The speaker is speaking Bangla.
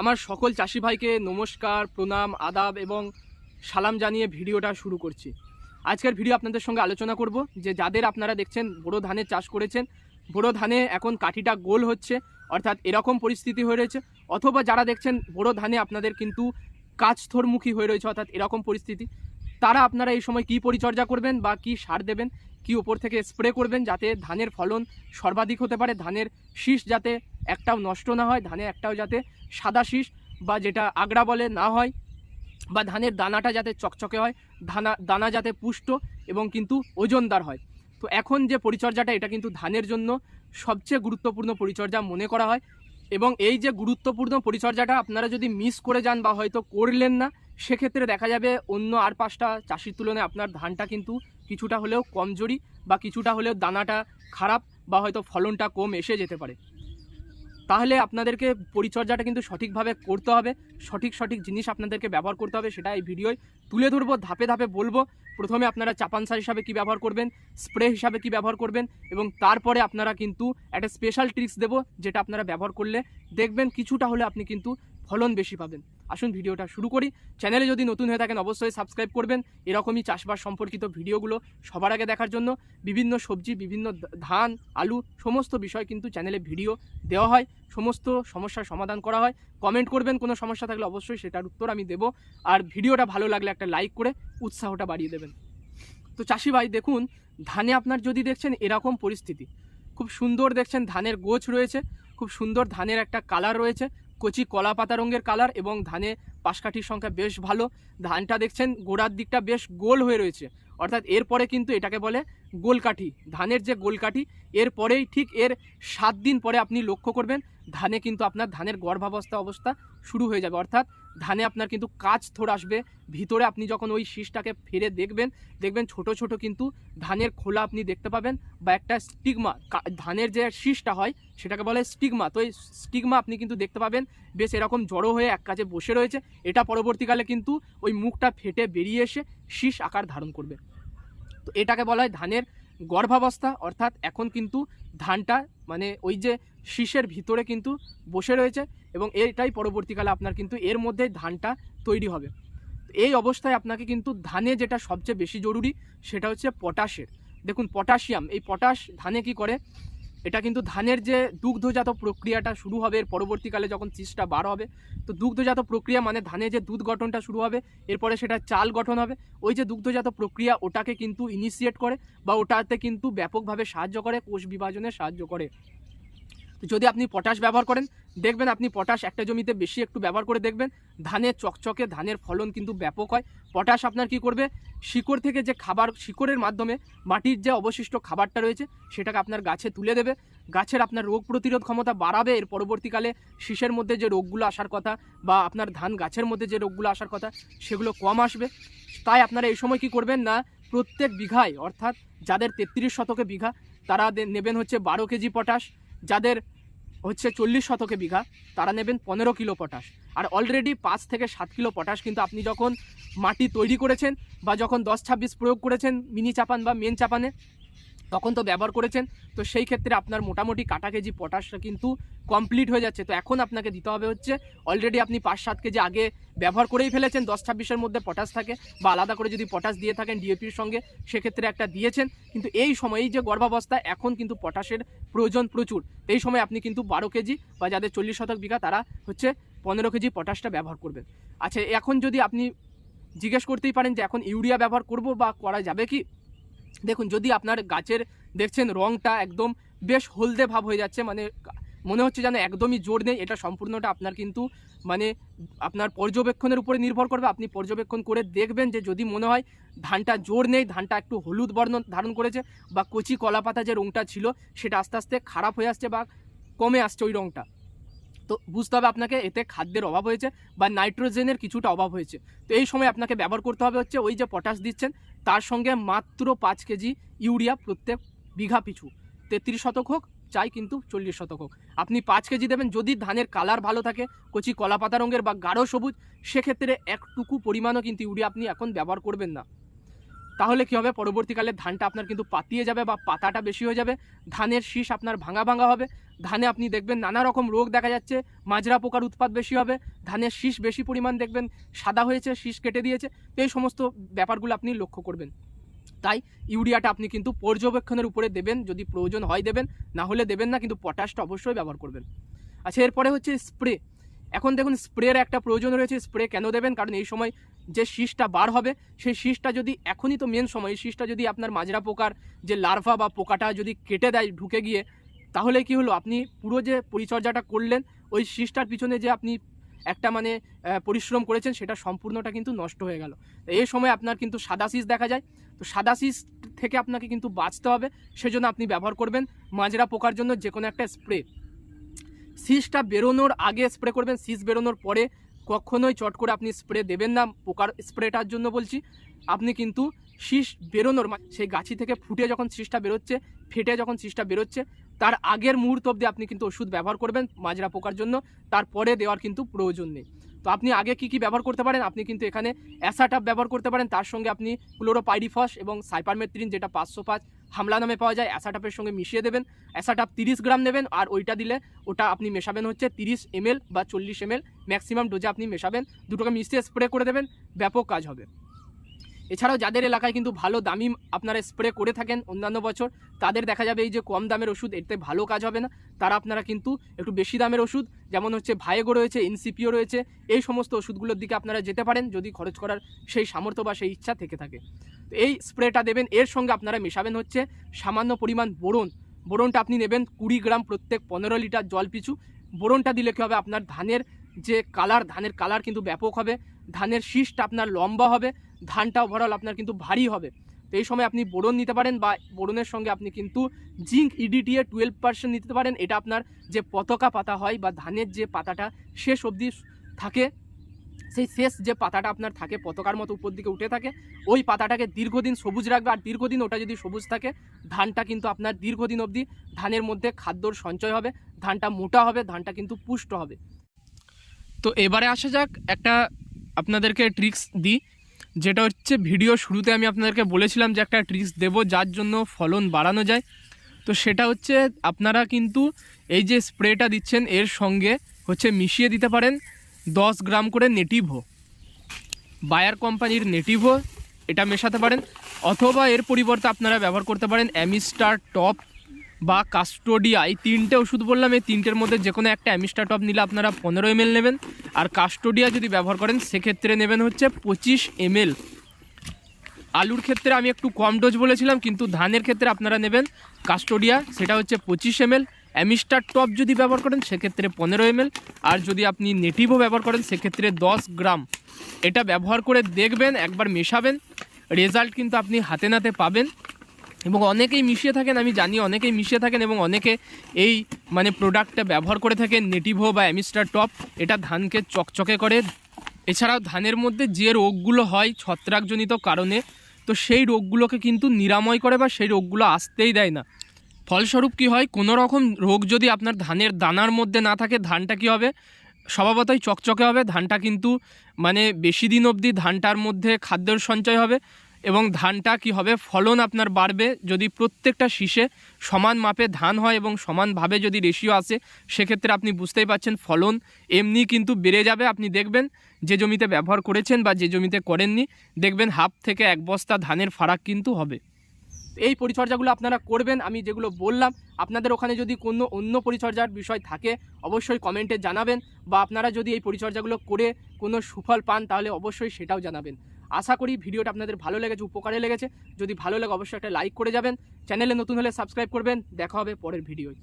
আমার সকল চাষি ভাইকে নমস্কার, প্রণাম, আদাব এবং সালাম জানিয়ে ভিডিওটা শুরু করছি। আজকের ভিডিও আপনাদের সঙ্গে আলোচনা করব যে যাদের আপনারা দেখছেন বড় ধানের চাষ করেছেন বড় ধানে এখন কাঠিটা গোল হচ্ছে, অর্থাৎ এরকম পরিস্থিতি হয়ে রয়েছে, অথবা যারা দেখছেন বড় ধানে আপনাদের কিন্তু কাজথরমুখী হয়ে রয়েছে, অর্থাৎ এরকম পরিস্থিতি, তারা আপনারা এই সময় কি পরিচর্যা করবেন বা কি সার দেবেন, কি উপর থেকে স্প্রে করবেন যাতে ধানের ফলন সর্বাধিক হতে পারে, ধানের শীষ যাতে একটাও নষ্ট না হয় ধানে একটাও যাতে সাদা শীষ বা যেটা আগড়া বলে না হয় বা ধানের দানাটা যাতে চকচকে হয়, ধানা, দানা যাতে পুষ্ট এবং কিন্তু ওজনদার হয়। তো এখন যে পরিচর্যাটা, এটা কিন্তু ধানের জন্য সবচেয়ে গুরুত্বপূর্ণ পরিচর্যা মনে করা হয় এবং এই যে গুরুত্বপূর্ণ পরিচর্যাটা আপনারা যদি মিস করে যান বা হয়তো করলেন না, সেক্ষেত্রে দেখা যাবে অন্য আর পাঁচটা চাষির তুলনায় আপনার ধানটা কিন্তু কিছুটা হলেও কমজোরি বা কিছুটা হলেও দানাটা খারাপ বা হয়তো ফলনটা কম এসে যেতে পারে। তাহলে আপনাদেরকে পরিচর্যাটা কিন্তু সঠিকভাবে করতে হবে। সঠিক সঠিক জিনিস আপনাদেরকে ব্যবহার করতে হবে সেটা এই ভিডিওয় তুলে ধরবো, ধাপে ধাপে বলব। প্রথমে আপনারা চাপান সার হিসাবে কী ব্যবহার করবেন, স্প্রে হিসাবে কি ব্যবহার করবেন এবং তারপরে আপনারা কিন্তু একটা স্পেশাল ট্রিক্স দেবো যেটা আপনারা ব্যবহার করলে দেখবেন কিছুটা হলে আপনি কিন্তু ফলন বেশি পাবেন। আসুন ভিডিওটা শুরু করি। চ্যানেলে যদি নতুন হয়ে থাকেন, অবশ্যই সাবস্ক্রাইব করবেন। এরকমই চাষবাস সম্পর্কিত ভিডিওগুলো সবার আগে দেখার জন্য। বিভিন্ন সবজি, বিভিন্ন ধান, আলু, সমস্ত বিষয় কিন্তু চ্যানেলে ভিডিও দেওয়া হয়। সমস্ত সমস্যার সমাধান করা হয়। কমেন্ট করবেন, কোনো সমস্যা থাকলে অবশ্যই সেটার উত্তর আমি দেবো। আর ভিডিওটা ভালো লাগলে একটা লাইক করে উৎসাহটা বাড়িয়ে দেবেন। তো চাষি ভাই, দেখুন, ধানে আপনার যদি দেখছেন এরকম পরিস্থিতি। খুব সুন্দর দেখছেন ধানের গোছ রয়েছে। খুব সুন্দর ধানের একটা কালার রয়েছে। কচি কলা পাতা রঙের কালার এবং ধানে পাশকাঠির সংখ্যা বেশ ভালো। ধানটা দেখছেন, গোড়ার দিকটা বেশ গোল হয়ে রয়েছে। অর্থাৎ এরপরে কিন্তু এটাকে বলে গোলকাঠি। ধানের যে গোলকাঠি এরপরেই ঠিক এর সাত দিন পরে আপনি লক্ষ্য করবেন, ধানে কিন্তু আপনার ধানের গর্ভাবস্থা অবস্থা শুরু হয়ে যাবে। অর্থাৎ ধানে আপনার কিন্তু কাজ থোর আসবে। ভিতরে আপনি যখন ওই শীষটাকে ফিরে দেখবেন দেখবেন ছোট ছোট কিন্তু ধানের খোলা আপনি দেখতে পাবেন বা একটা স্টিগমা ধানের যে শীষটা হয়, সেটাকে বলে স্টিগমা। তো এই স্টিগমা আপনি কিন্তু দেখতে পাবেন, বেশ এরকম জড়ো হয়ে এক কাজে বসে রয়েছে। এটা পরবর্তীকালে কিন্তু ওই মুখটা ফেটে বেরিয়ে এসে শীষ আকার ধারণ করবে। তো এটাকে বলা হয় ধানের গর্ভাবস্থা, অর্থাৎ এখন কিন্তু ধানটা মানে ওই যে শীষের ভিতরে কিন্তু বসে রয়েছে এবং এটাই পরবর্তীকালে আপনার কিন্তু এর মধ্যে ধানটা তৈরি হবে। এই অবস্থায় আপনাকে কিন্তু ধানে যেটা সবচেয়ে বেশি জরুরি সেটা হচ্ছে পটাশের। দেখুন, পটাশিয়াম, এই পটাশ ধানে কি করে? এটা কিন্তু ধানের যে দুগ্ধজাত প্রক্রিয়াটা শুরু হবে, এর পরবর্তীকালে যখন চিজটা বার হবে, তো দুগ্ধজাত প্রক্রিয়া মানে ধানে যে দুধ গঠনটা শুরু হবে, এরপরে সেটা চাল গঠন হবে, ওই যে দুগ্ধজাত প্রক্রিয়া ওটাকে কিন্তু ইনিশিয়েট করে বা ওটাতে কিন্তু ব্যাপকভাবে সাহায্য করে, কোষ বিভাজনে সাহায্য করে। যদি আপনি পটাশ ব্যবহার করেন, দেখবেন আপনি পটাশ একটা জমিতে বেশি একটু ব্যবহার করে দেখবেন। ধানের চকচকে, ধানের ফলন কিন্তু ব্যাপক হয়। পটাশ আপনার কি করবে? শিকড় থেকে যে খাবার, শিকড়ের মাধ্যমে মাটির যে অবশিষ্ট খাবারটা রয়েছে, সেটাকে আপনার গাছে তুলে দেবে। গাছের আপনার রোগ প্রতিরোধ ক্ষমতা বাড়াবে। এর পরবর্তীকালে শীষের মধ্যে যে রোগগুলো আসার কথা বা আপনার ধান গাছের মধ্যে যে রোগগুলো আসার কথা, সেগুলো কম আসবে। তাই আপনারা এই সময় কি করবেন না, প্রত্যেক বিঘায়, অর্থাৎ যাদের তেত্রিশ শতকে বিঘা, তারা নেবেন হচ্ছে বারো কেজি পটাশ। যাদের হচ্ছে চল্লিশ শতকে বিঘা, তারা নেবেন পনেরো কিলো পটাশ। আর অলরেডি পাঁচ থেকে সাত কিলো পটাশ কিন্তু আপনি যখন মাটি তৈরি করেছেন বা যখন দশ ছাব্বিশ প্রয়োগ করেছেন মিনি চাপান বা মেন চাপানে তখন তো ব্যবহার করেছেন, তো সেই ক্ষেত্রে আপনার মোটামুটি কাটা কেজি পটাশটা কিন্তু কমপ্লিট হয়ে যাচ্ছে। তো এখন আপনাকে দিতে হবে হচ্ছে অলরেডি আপনি পাঁচ সাত কেজি আগে ব্যবহার করেই ফেলেছেন, দশ ছাব্বিশের মধ্যে পটাশ থাকে বা আলাদা করে যদি পটাশ দিয়ে থাকেন ডিএপির সঙ্গে, সেক্ষেত্রে একটা দিয়েছেন। কিন্তু এই সময় এই যে গর্ভাবস্থা, এখন কিন্তু পটাশের প্রয়োজন প্রচুর। এই সময় আপনি কিন্তু বারো কেজি বা যাদের চল্লিশ শতক বিঘা, তারা হচ্ছে পনেরো কেজি পটাশটা ব্যবহার করবেন। আচ্ছা এখন যদি আপনি জিজ্ঞেস করতেই পারেন যে এখন ইউরিয়া ব্যবহার করব বা করা যাবে কি? দেখুন, যদি আপনার গাছের দেখছেন রংটা একদম বেশ হলদে ভাব হয়ে যাচ্ছে মানে মনে হচ্ছে যেন একদমই জোর নেই, এটা সম্পূর্ণটা আপনার কিন্তু মানে আপনার পর্যবেক্ষণের উপরে নির্ভর করবে। আপনি পর্যবেক্ষণ করে দেখবেন যে যদি মনে হয় ধানটা জোর নেই, ধানটা একটু হলুদ বর্ণ ধারণ করেছে, বা কচি কলা পাতা যে রংটা ছিল, সেটা আস্তে আস্তে খারাপ হয়ে আসছে বা কমে আসছে ওই রংটা। তো বুঝতে হবে আপনাকে, এতে খাদ্যের অভাব হয়েছে বা নাইট্রোজেনের কিছুটা অভাব হয়েছে। তো এই সময় আপনাকে ব্যবহার করতে হবে হচ্ছে ওই যে পটাশ দিচ্ছেন তার সঙ্গে মাত্র পাঁচ কেজি ইউরিয়া প্রত্যেক বিঘা পিছু। তেত্রিশ শতক হোক, চাই কিন্তু চল্লিশ শতক হোক। আপনি পাঁচ কেজি দেবেন, যদি ধানের কালার ভালো থাকে, কচি কলাপাতা রঙের বা গাঢ় সবুজ, সেক্ষেত্রে একটুকু পরিমাণও কিন্তু ইউরিয়া আপনি এখন ব্যবহার করবেন না। তাহলে কী হবে? পরবর্তীকালে ধানটা আপনার কিন্তু পাতিয়ে যাবে বা পাতাটা বেশি হয়ে যাবে। ধানের শীষ আপনার ভাঙা ভাঙা হবে। ধানে আপনি দেখবেন নানা রকম রোগ দেখা যাচ্ছে। মাজরা পোকার উৎপাদ বেশি হবে। ধানের শীষ বেশি পরিমাণ দেখবেন সাদা হয়েছে, শীষ কেটে দিয়েছে। তো এই সমস্ত ব্যাপারগুলো আপনি লক্ষ্য করবেন। তাই ইউরিয়াটা আপনি কিন্তু পর্যবেক্ষণের উপরে দেবেন। যদি প্রয়োজন হয় দেবেন। না হলে দেবেন না, কিন্তু পটাশটা অবশ্যই ব্যবহার করবেন। আচ্ছা এরপরে হচ্ছে স্প্রে। এখন দেখুন স্প্রের একটা প্রয়োজন রয়েছে, স্প্রে কেন দেবেন? কারণ এই সময় যে শীষটা বার হবে, সেই শীষটা যদি এখনই তো মেন সময়, এই শীষটা যদি আপনার মাজরা পোকার যে লার্ভা বা পোকাটা যদি কেটে দেয় ঢুকে গিয়ে, তাহলে কি হলো? আপনি পুরো যে পরিচর্যাটা করলেন, ওই শীষটার পিছনে যে আপনি একটা মানে পরিশ্রম করেছেন, সেটা সম্পূর্ণটা কিন্তু নষ্ট হয়ে গেল। এই সময় আপনার কিন্তু সাদা শীষ দেখা যায়। তো সাদা শীষ থেকে আপনাকে কিন্তু বাঁচতে হবে। সেজন্য আপনি ব্যবহার করবেন মাজরা পোকার জন্য যে কোনো একটা স্প্রে। শীষটা বেরোনোর আগে স্প্রে করবেন শীষ বেরোনোর পরে কখনোই চট করে আপনি স্প্রে দেবেন না, পোকার স্প্রেটার জন্য বলছি। আপনি কিন্তু শীষ বেরোনোর মা- সেই গাছি থেকে ফুটে যখন শীষটা বেরোচ্ছে, ফেটে যখন শীষটা বেরোচ্ছে, তার আগের মুহূর্ত অবধি আপনি কিন্তু ওষুধ ব্যবহার করবেন মাজরা পোকার জন্য তারপরে দেওয়ার কিন্তু প্রয়োজন নেই। তো আপনি আগে কি কি ব্যবহার করতে পারেন? আপনি কিন্তু এখানে অ্যাসাটাপ ব্যবহার করতে পারেন, তার সঙ্গে আপনি ক্লোরোপাইরিফস এবং সাইপারমেথ্রিন, যেটা পাঁচশো পাঁচ হামলা নামে পাওয়া যায় অ্যাসাটাপের সঙ্গে মিশিয়ে দেবেন। অ্যাসাটাপ তিরিশ গ্রাম নেবেন আর ওইটা দিলে ওটা আপনি মেশাবেন হচ্ছে তিরিশ এমএল বা চল্লিশ এমএল ম্যাক্সিমাম ডোজে আপনি মেশাবেন। দুটোকে মিশিয়ে স্প্রে করে দেবেন, ব্যাপক কাজ হবে। এছাড়াও যাদের এলাকায় কিন্তু ভালো দামি আপনারা স্প্রে করে থাকেন অন্যান্য বছর, তাদের দেখা যাবে এই যে কম দামের ওষুধ, এতে ভালো কাজ হবে না। তারা আপনারা কিন্তু একটু বেশি দামের ওষুধ, যেমন হচ্ছে ভায়েগো রয়েছে এনসিপিও রয়েছে, এই সমস্ত ওষুধগুলোর দিকে আপনারা যেতে পারেন যদি খরচ করার সেই সামর্থ্য বা সেই ইচ্ছা থেকে থাকে। তো এই স্প্রেটা দেবেন, এর সঙ্গে আপনারা মেশাবেন হচ্ছে সামান্য পরিমাণ বোরন। বোরনটা আপনি নেবেন কুড়ি গ্রাম প্রত্যেক পনেরো লিটার জল পিছু। বোরনটা দিলে কী হবে? আপনার ধানের যে কালার ধানের কালার কিন্তু ব্যাপক হবে। ধানের শীষটা আপনার লম্বা হবে। ধানটা ওভারঅল আপনার কিন্তু ভারী হবে। তো এই সময় আপনি বোরন নিতে পারেন বা বোরনের সঙ্গে আপনি কিন্তু জিঙ্ক ইডিটিএ টুয়েলভ পার্সেন্ট নিতে পারেন। এটা আপনার যে পতাকা পাতা হয় বা ধানের যে পাতাটা শেষ অবধি থাকে, সেই শেষ যে পাতাটা আপনার থাকে, পতাকার মতো উপর দিকে উঠে থাকে, ওই পাতাটাকে দীর্ঘদিন সবুজ রাখবে। আর দীর্ঘদিন ওটা যদি সবুজ থাকে, ধানটা কিন্তু আপনার দীর্ঘদিন অবধি ধানের মধ্যে খাদ্যর সঞ্চয় হবে, ধানটা মোটা হবে, ধানটা কিন্তু পুষ্ট হবে। তো এবারে আসা যাক, একটা আপনাদেরকে ট্রিক্স দিই। যেটা হচ্ছে ভিডিও শুরুতে আমি আপনাদেরকে বলেছিলাম যে একটা ট্রিক্স দেবো, যার জন্য ফলন বাড়ানো যায়। তো সেটা হচ্ছে আপনারা কিন্তু এই যে স্প্রেটা দিচ্ছেন, এর সঙ্গে হচ্ছে মিশিয়ে দিতে পারেন দশ গ্রাম করে নেটিভো। বায়ার কোম্পানির নেটিভো এটা মেশাতে পারেন, অথবা এর পরিবর্তে আপনারা ব্যবহার করতে পারেন অ্যামিস্টার টপ বা কাস্টোডিয়া, এই তিনটে ওষুধ বললাম, এই তিনটের মধ্যে যে কোনো একটা অ্যামিস্টার টপ নিলে আপনারা পনেরো এমএল নেবেন। আর কাস্টোডিয়া যদি ব্যবহার করেন, সেক্ষেত্রে নেবেন হচ্ছে পঁচিশ এমএল। আলুর ক্ষেত্রে আমি একটু কম ডোজ বলেছিলাম, কিন্তু ধানের ক্ষেত্রে আপনারা নেবেন কাস্টোডিয়া, সেটা হচ্ছে পঁচিশ এমএল। অ্যামিস্টার টপ যদি ব্যবহার করেন, সেক্ষেত্রে পনেরো এমএল। আর যদি আপনি নেটিভও ব্যবহার করেন, সেক্ষেত্রে দশ গ্রাম। এটা ব্যবহার করে দেখবেন, একবার মেশাবেন। রেজাল্ট কিন্তু আপনি হাতে নাতে পাবেন। এবং অনেকেই মিশিয়ে থাকেন, আমি জানি অনেকেই মিশিয়ে থাকেন এবং অনেকে এই মানে প্রোডাক্টটা ব্যবহার করে থাকেন নেটিভো বা অ্যামিস্টার টপ এটা ধানকে চকচকে করে। এছাড়াও ধানের মধ্যে যে রোগগুলো হয় ছত্রাকজনিত কারণে, তো সেই রোগগুলোকে কিন্তু নিরাময় করে বা সেই রোগগুলো আসতেই দেয় না। ফলস্বরূপ কি হয়, কোনো রকম রোগ যদি আপনার ধানের দানার মধ্যে না থাকে, ধানটা কি হবে? স্বভাবতই চকচকে হবে, ধানটা কিন্তু মানে বেশি দিন অবধি ধানটার মধ্যে খাদ্যের সঞ্চয় হবে। এবং ধানটা কি হবে? ফলন আপনার বাড়বে। যদি প্রত্যেকটা শীষে সমান মাপে ধান হয় এবং সমানভাবে যদি রেশিও আসে, সেক্ষেত্রে আপনি বুঝতেই পারছেন ফলন এমনি কিন্তু বেড়ে যাবে। আপনি দেখবেন যে জমিতে ব্যবহার করেছেন বা যে জমিতে করেননি, দেখবেন হাফ থেকে এক বস্তা ধানের ফারাক কিন্তু হবে। এই পরিচর্যাগুলো আপনারা করবেন। আমি যেগুলো বললাম, আপনাদের ওখানে যদি কোনো অন্য পরিচর্যার বিষয় থাকে, অবশ্যই কমেন্টে জানাবেন বা আপনারা যদি এই পরিচর্যাগুলো করে কোনো সুফল পান, তাহলে অবশ্যই সেটাও জানাবেন। আশা করি ভিডিওটা আপনাদের ভালো লেগেছে, উপকারে লেগেছে। যদি ভালো লাগে অবশ্যই একটা লাইক করে যাবেন। চ্যানেলে নতুন হলে সাবস্ক্রাইব করবেন। দেখা হবে পরের ভিডিওয়।